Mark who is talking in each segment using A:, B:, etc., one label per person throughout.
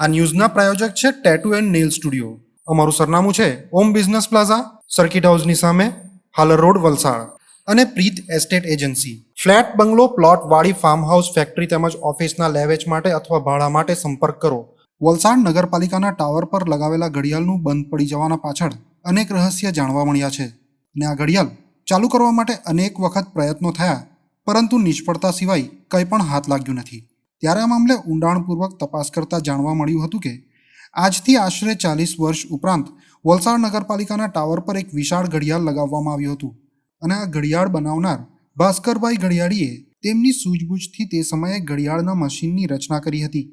A: આ ન્યૂઝના પ્રાયોજક છે tattoo and nail studio અમારું સરનામું છે ઓમ બિઝનેસ પ્લાઝા સર્કિટ હાઉસની સામે, હાલર રોડ, વલસાડ. અને Preet estate agency flat, bungalow, plot, વાડી ફાર્મ હાઉસ ફેક્ટરી તેમજ ઓફિસના લેવેચ માટે અથવા ભાડા માટે સંપર્ક કરો. વલસાડ નગરપાલિકાના ટાવર પર લગાવેલા ઘડિયાળનું બંધ પડી જવાના પાછળ અનેક રહસ્ય જાણવા મળ્યા છે. અને આ ઘડિયાળ ચાલુ કરવા માટે અનેક વખત પ્રયત્નો થયા, પરંતુ નિષ્ફળતા સિવાય કંઈ પણ હાથ લાગ્યું નથી. ત્યારે આ મામલે ઊંડાણપૂર્વક તપાસ કરતા જાણવા મળ્યું હતું કે આજથી આશરે ચાલીસ વર્ષ ઉપરાંત વલસાડ નગરપાલિકાના ટાવર પર એક વિશાળ ઘડિયાળ લગાવવામાં આવ્યું હતું અને આ ઘડિયાળ બનાવનાર ભાસ્કરભાઈ ઘડિયાળીએ તેમની સૂઝબૂછથી તે સમયે ઘડિયાળના મશીનની રચના કરી હતી,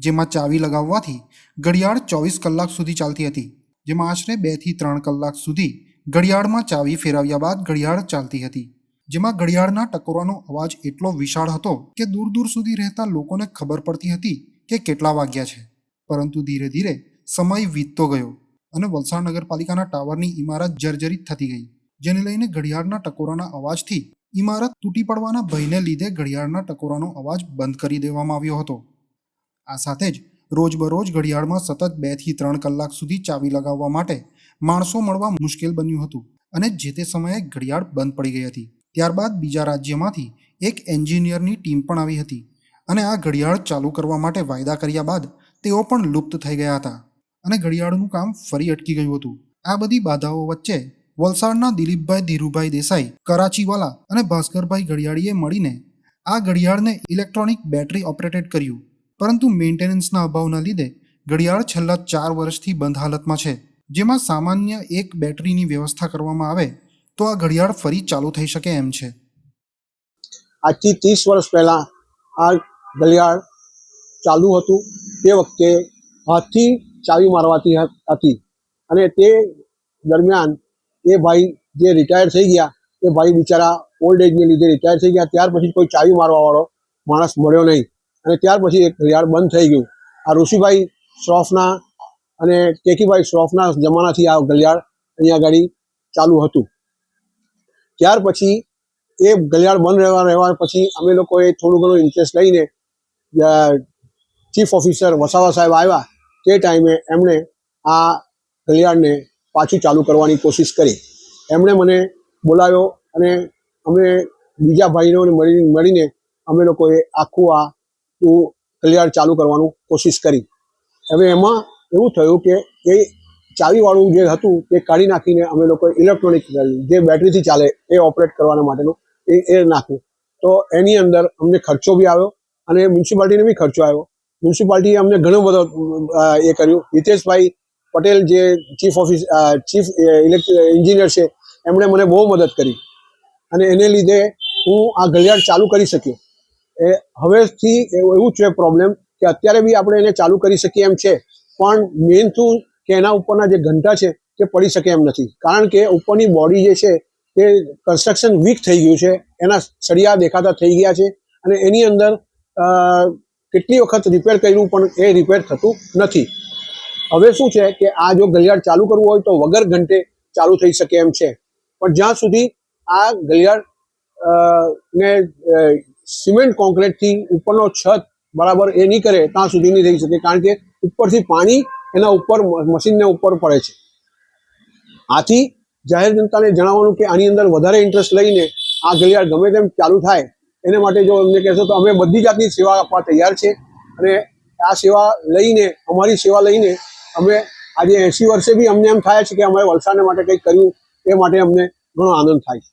A: જેમાં ચાવી લગાવવાથી ઘડિયાળ ચોવીસ કલાક સુધી ચાલતી હતી, જેમાં આશરે બેથી ત્રણ કલાક સુધી ઘડિયાળમાં ચાવી ફેરવ્યા બાદ ઘડિયાળ ચાલતી હતી. જેમાં ઘડિયાળના ટકોરાનો અવાજ એટલો વિશાળ હતો કે દૂર દૂર સુધી રહેતા લોકોને ખબર પડતી હતી કે કેટલા વાગ્યા છે. પરંતુ ધીરે ધીરે સમય વીતતો ગયો અને વલસાડ નગરપાલિકાના ટાવરની ઇમારત જર્જરિત થતી ગઈ, જેને લઈને ઘડિયાળના ટકોરાના અવાજથી ઇમારત તૂટી પડવાના ભયને લીધે ઘડિયાળના ટકોરાનો અવાજ બંધ કરી દેવામાં આવ્યો હતો. આ સાથે જ રોજબરોજ ઘડિયાળમાં સતત બેથી ત્રણ કલાક સુધી ચાવી લગાવવા માટે માણસો મળવા મુશ્કેલ બન્યું હતું અને જે તે સમયે ઘડિયાળ બંધ પડી ગઈ હતી. ત્યારબાદ બીજા રાજ્યમાંથી એક એન્જિનિયરની ટીમ પણ આવી હતી અને આ ઘડિયાળ ચાલુ કરવા માટે વાયદા કર્યા બાદ તેઓ પણ લુપ્ત થઈ ગયા હતા અને ઘડિયાળનું કામ ફરી અટકી ગયું હતું. આ બધી બાધાઓ વચ્ચે વલસાડના દિલીપભાઈ ધીરુભાઈ દેસાઈ, કરાચીવાલા અને ભાસ્કરભાઈ ઘડિયાળીએ મળીને આ ઘડિયાળને ઇલેક્ટ્રોનિક બેટરી ઓપરેટેડ કર્યું. પરંતુ મેન્ટેનન્સના અભાવના લીધે ઘડિયાળ છેલ્લા ચાર વર્ષથી બંધ હાલતમાં છે, જેમાં સામાન્ય એક બેટરીની વ્યવસ્થા કરવામાં આવે તો આ ઘડિયાળ ફરી ચાલુ થઈ શકે એમ છે.
B: આજથી ત્રીસ વર્ષ પહેલાં આ ઘડિયાળ ચાલુ હતું. તે વખતે હાથથી ચાવી મારવાતી હતી અને તે દરમિયાન એ ભાઈ જે રિટાયર થઈ ગયા, એ ભાઈ બિચારા ઓલ્ડ એજને લીધે રિટાયર થઈ ગયા. ત્યાર પછી કોઈ ચાવી મારવાવાળો માણસ મળ્યો નહીં. અને ત્યાર પછી એક ઘડિયાળ બંધ થઈ ગયું. આ ઋષિભાઈ શ્રોફના અને કેકીભાઈ શ્રોફના જમાનાથી આ ઘડિયાળ અહીંયા આગળ ચાલુ હતું. ત્યાર પછી એ ગલિયાળ બંધ રહેવા રહેવા પછી અમે લોકોએ થોડું ઘણું ઇન્ટરેસ્ટ લઈને ચીફ ઓફિસર વસાવા સાહેબ આવ્યા. તે ટાઈમે એમણે આ ગલિયાળને પાછું ચાલુ કરવાની કોશિશ કરી. એમણે મને બોલાવ્યો અને અમે બીજા ભાઈઓને મળી, મળીને અમે લોકોએ આખું આ ગલિયાળ ચાલુ કરવાનું કોશિશ કરી. હવે એમાં એવું થયું કે એ ચાવીવાળું જે હતું તે કાઢી નાખીને અમે લોકોએ ઇલેક્ટ્રોનિક જે બેટરીથી ચાલે એ ઓપરેટ કરવાના માટેનું એ એ નાખ્યું. તો એની અંદર અમને ખર્ચો બી આવ્યો અને મ્યુનિસિપાલિટીને બી ખર્ચો આવ્યો. મ્યુનિસિપાલિટીએ અમને ઘણો બધો એ કર્યું. હિતેશભાઈ પટેલ જે ચીફ ઓફિસ ચીફ એન્જિનિયર છે, એમણે મને બહુ મદદ કરી. અને એને લીધે હું આ ઘડિયાળ ચાલુ કરી શક્યો. એ હવેથી એવું છે પ્રોબ્લેમ કે અત્યારે બી આપણે એને ચાલુ કરી શકીએ એમ છે. પણ મેઇન શું કે એના ઉપરના જે ઘંટા છે તે પડી શકે એમ નથી. કારણ કે ઉપરની બોડી જે છે તે કન્સ્ટ્રક્શન વીક થઈ ગયું છે. એના સળિયા દેખાતા થઈ ગયા છે અને એની અંદર કેટલી વખત રિપેર કર્યું પણ એ રિપેર થતું નથી. હવે શું છે કે આ જો ગલિયાળ ચાલુ કરવું હોય તો વગર ઘંટે ચાલુ થઈ શકે એમ છે. પણ જ્યાં સુધી આ ગલિયાળ ને સિમેન્ટ કોન્ક્રીટથી ઉપરનો છત બરાબર એ નહીં કરે, ત્યાં સુધી નહીં થઈ શકે. કારણ કે ઉપરથી પાણી એના ઉપર મશીનને ઉપર પડે છે. આથી જાહેર જનતાને જણાવવાનું કે આની અંદર વધારે ઇન્ટરેસ્ટ લઈને આ ઘડિયાળ ગમે તેમ ચાલુ થાય, એને માટે જો અમને કહેશો તો અમે બધી જાતની સેવા આપવા તૈયાર છે. અને આ સેવા લઈને, અમારી સેવા લઈને અમે આજે એંસી વર્ષે બી અમને એમ થાય છે કે અમારે વલસાડને માટે કંઈક કર્યું, એ માટે અમને ઘણો આનંદ થાય છે.